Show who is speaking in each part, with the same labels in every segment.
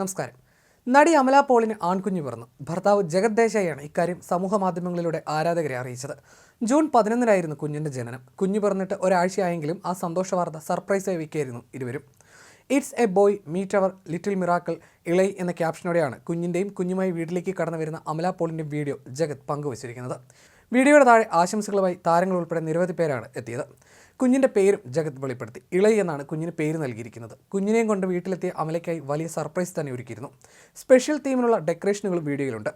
Speaker 1: നമസ്കാരം. നടി അമല പോളിന് ആൺകുഞ്ഞു പിറന്നു. ഭർത്താവ് ജഗത് ദേശായിയാണ് ഇക്കാര്യം സമൂഹ മാധ്യമങ്ങളിലൂടെ ആരാധകരെ അറിയിച്ചത്. ജൂൺ പതിനൊന്നിനായിരുന്നു കുഞ്ഞിന്റെ ജനനം. കുഞ്ഞു പിറന്നിട്ട് ഒരാഴ്ചയായെങ്കിലും ആ സന്തോഷ വാർത്ത സർപ്രൈസായി വയ്ക്കായിരുന്നു ഇരുവരും. It's a boy meet our little miracle Ilai എന്ന ക്യാപ്ഷനോടെയാണ് കുഞ്ഞിന്റെയും കുഞ്ഞുമായി വീട്ടിലേക്ക് കടന്നു വരുന്ന അമല പോളിന്റെ വീഡിയോ ജഗത് പങ്കുവച്ചിരിക്കുന്നത്. വീഡിയോയുടെ താഴെ ആശംസകളുമായി താരങ്ങൾ ഉൾപ്പെടെ നിരവധി പേരാണ് എത്തിയത്. കുഞ്ഞിന്റെ പേരും ജഗത് വെളിപ്പെടുത്തി. ഇളയി എന്നാണ് കുഞ്ഞിന് പേര് നൽകിയിരിക്കുന്നത്. കുഞ്ഞിനെയും കൊണ്ട് വീട്ടിലെത്തിയ അമലയ്ക്കായി വലിയ സർപ്രൈസ് തന്നെ ഒരുക്കിയിരുന്നു. സ്പെഷ്യൽ തീമിനുള്ള ഡെക്കറേഷനുകളും വീഡിയോയിലുണ്ട്.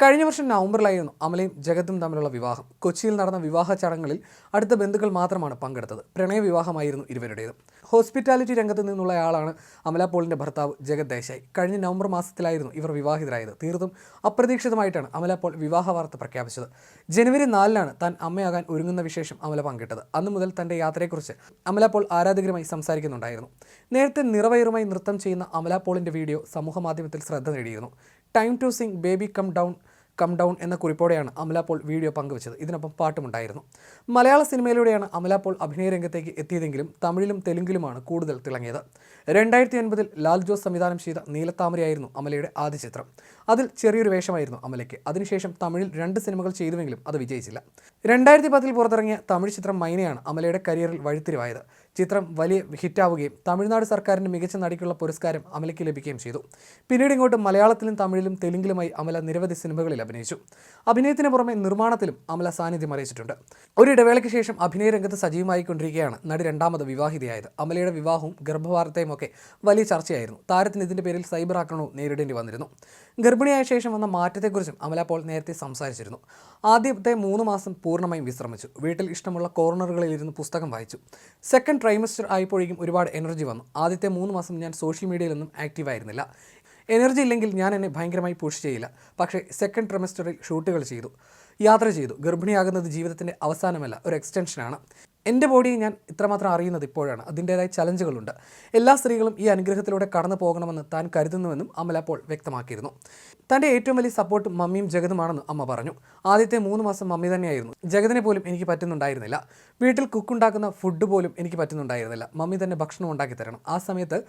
Speaker 1: കഴിഞ്ഞ വർഷം നവംബറിലായിരുന്നു അമലയും ജഗത്തും തമ്മിലുള്ള വിവാഹം. കൊച്ചിയിൽ നടന്ന വിവാഹ ചടങ്ങുകളിൽ അടുത്ത ബന്ധുക്കൾ മാത്രമാണ് പങ്കെടുത്തത്. പ്രണയ വിവാഹമായിരുന്നു ഇരുവരുടേത്. ഹോസ്പിറ്റാലിറ്റി രംഗത്ത് നിന്നുള്ളയാളാണ് അമല പോളിന്റെ ഭർത്താവ് ജഗത് ദേശായി. കഴിഞ്ഞ നവംബർ മാസത്തിലായിരുന്നു ഇവർ വിവാഹിതരായത്. തീർത്തും അപ്രതീക്ഷിതമായിട്ടാണ് അമല പോൾ വിവാഹ വാർത്ത പ്രഖ്യാപിച്ചത്. ജനുവരി നാലിനാണ് താൻ അമ്മയാകാൻ ഒരുങ്ങുന്ന വിശേഷം അമല പങ്കിട്ടത്. അന്നു മുതൽ തന്റെ യാത്രയെക്കുറിച്ച് അമല പോൾ ആരാധകരുമായി സംസാരിക്കുന്നുണ്ടായിരുന്നു. നേരത്തെ നിറവയറുമായി നൃത്തം ചെയ്യുന്ന അമല പോളിന്റെ വീഡിയോ സമൂഹമാധ്യമത്തിൽ ശ്രദ്ധ നേടിയിരുന്നു. Time to sing baby come down come down എന്ന കുറിപ്പോടെയാണ് അമല പോൾ വീഡിയോ പങ്കുവച്ചത്. ഇതിനൊപ്പം പാട്ടുമുണ്ടായിരുന്നു മലയാള സിനിമയിലൂടെയാണ് അമല പോൾ അഭിനയ രംഗത്തേക്ക് എത്തിയതെങ്കിലും തമിഴിലും തെലുങ്കിലുമാണ് കൂടുതൽ തിളങ്ങിയത്. രണ്ടായിരത്തി ഒൻപതിൽ ലാൽ ജോസ് സംവിധാനം ചെയ്ത നീലത്താമരയായിരുന്നു അമലയുടെ ആദ്യ ചിത്രം. അതിൽ ചെറിയൊരു വേഷമായിരുന്നു അമലയ്ക്ക്. അതിനുശേഷം തമിഴിൽ രണ്ട് സിനിമകൾ ചെയ്തുവെങ്കിലും അത് വിജയിച്ചില്ല. രണ്ടായിരത്തി പത്തിൽ പുറത്തിറങ്ങിയ തമിഴ് ചിത്രം മൈനയാണ് അമലയുടെ കരിയറിൽ വഴിത്തിരിവായത്. ചിത്രം വലിയ ഹിറ്റാവുകയും തമിഴ്നാട് സർക്കാരിന്റെ മികച്ച നടിക്കുള്ള പുരസ്കാരം അമലയ്ക്ക് ലഭിക്കുകയും ചെയ്തു. പിന്നീട് ഇങ്ങോട്ട് മലയാളത്തിലും തമിഴിലും തെലുങ്കിലുമായി അമല നിരവധി സിനിമകളിൽ അഭിനയിച്ചു. അഭിനയത്തിന് പുറമെ നിർമ്മാണത്തിലും അമല സാന്നിധ്യം അറിയിച്ചിട്ടുണ്ട്. ഒരു ഇടവേളയ്ക്ക് ശേഷം അഭിനയ രംഗത്ത് സജീവമായിക്കൊണ്ടിരിക്കുകയാണ് നടി രണ്ടാമത് വിവാഹിതയായത്. അമലയുടെ വിവാഹവും ഗർഭവാർത്തയും ഒക്കെ വലിയ ചർച്ചയായിരുന്നു. താരത്തിന് ഇതിന്റെ പേരിൽ സൈബർ ആക്രമണവും നേരിടേണ്ടി വന്നിരുന്നു. ഗർഭിണിയായ ശേഷം വന്ന മാറ്റത്തെക്കുറിച്ചും അമല പോൾ നേരത്തെ സംസാരിച്ചിരുന്നു. ആദ്യത്തെ മൂന്ന് മാസം പൂർണമായും വിശ്രമിച്ചു. വീട്ടിൽ ഇഷ്ടമുള്ള കോർണറുകളിൽ ഇരുന്ന് പുസ്തകം വായിച്ചു. സെക്കൻഡ് ട്രൈമസ്റ്റർ ആയപ്പോഴേക്കും ഒരുപാട് എനർജി വന്നു. ആദ്യത്തെ മൂന്ന് മാസം ഞാൻ സോഷ്യൽ മീഡിയയിലൊന്നും ആക്റ്റീവ് ആയിരുന്നില്ല. എനർജി ഇല്ലെങ്കിൽ ഞാൻ എന്നെ ഭയങ്കരമായി പുഷ് ചെയ്യില്ല. പക്ഷേ സെക്കൻഡ് ട്രൈമസ്റ്ററിൽ ഷൂട്ടുകൾ ചെയ്തു. യാത്ര ചെയ്തു. ഗർഭിണിയാകുന്നത് ജീവിതത്തിന്റെ അവസാനമല്ല ഒരു എക്സ്റ്റൻഷനാണ് എന്റെ ബോഡിയെ ഞാൻ ഇത്രമാത്രം അറിയുന്നത് ഇപ്പോഴാണ്. അതിന്റേതായ ചലഞ്ചുകളുണ്ട്. എല്ലാ സ്ത്രീകളും ഈ അനുഗ്രഹത്തിലൂടെ കടന്നു പോകണമെന്ന് താൻ കരുതുന്നുവെന്നും അമല പോൾ വ്യക്തമാക്കിയിരുന്നു. തന്റെ ഏറ്റവും വലിയ സപ്പോർട്ട് മമ്മിയും ജഗതുമാണെന്ന് അമ്മ പറഞ്ഞു. ആദ്യത്തെ മൂന്ന് മാസം മമ്മി തന്നെയായിരുന്നു. ജഗതിനെ പോലും എനിക്ക് പറ്റുന്നുണ്ടായിരുന്നില്ല. വീട്ടിൽ കുക്കുണ്ടാക്കുന്ന ഫുഡ് പോലും എനിക്ക് പറ്റുന്നുണ്ടായിരുന്നില്ല. മമ്മി തന്നെ ഭക്ഷണം ഉണ്ടാക്കി തരണം. ആ സമയത്ത്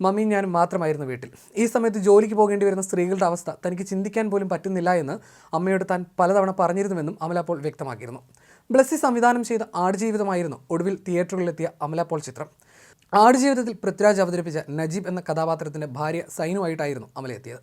Speaker 1: മമ്മിയും ഞാനും മാത്രമായിരുന്നു വീട്ടിൽ. ഈ സമയത്ത് ജോലിക്ക് പോകേണ്ടി വരുന്ന സ്ത്രീകളുടെ അവസ്ഥ തനിക്ക് ചിന്തിക്കാൻ പോലും പറ്റുന്നില്ല എന്ന് അമ്മയോട് താൻ പലതവണ പറഞ്ഞിരുന്നുവെന്നും അമല പോൾ വ്യക്തമാക്കിയിരുന്നു. ബ്ലസ്സി സംവിധാനം ചെയ്ത ആടുജീവിതമായിരുന്നു ഒടുവിൽ തിയേറ്ററുകളിലെത്തിയ അമല പോൾ ചിത്രം. ആടുജീവിതത്തിൽ പൃഥ്വിരാജ് അവതരിപ്പിച്ച നജീബ് എന്ന കഥാപാത്രത്തിന്റെ ഭാര്യ സൈനുമായിട്ടായിരുന്നു അമല എത്തിയത്.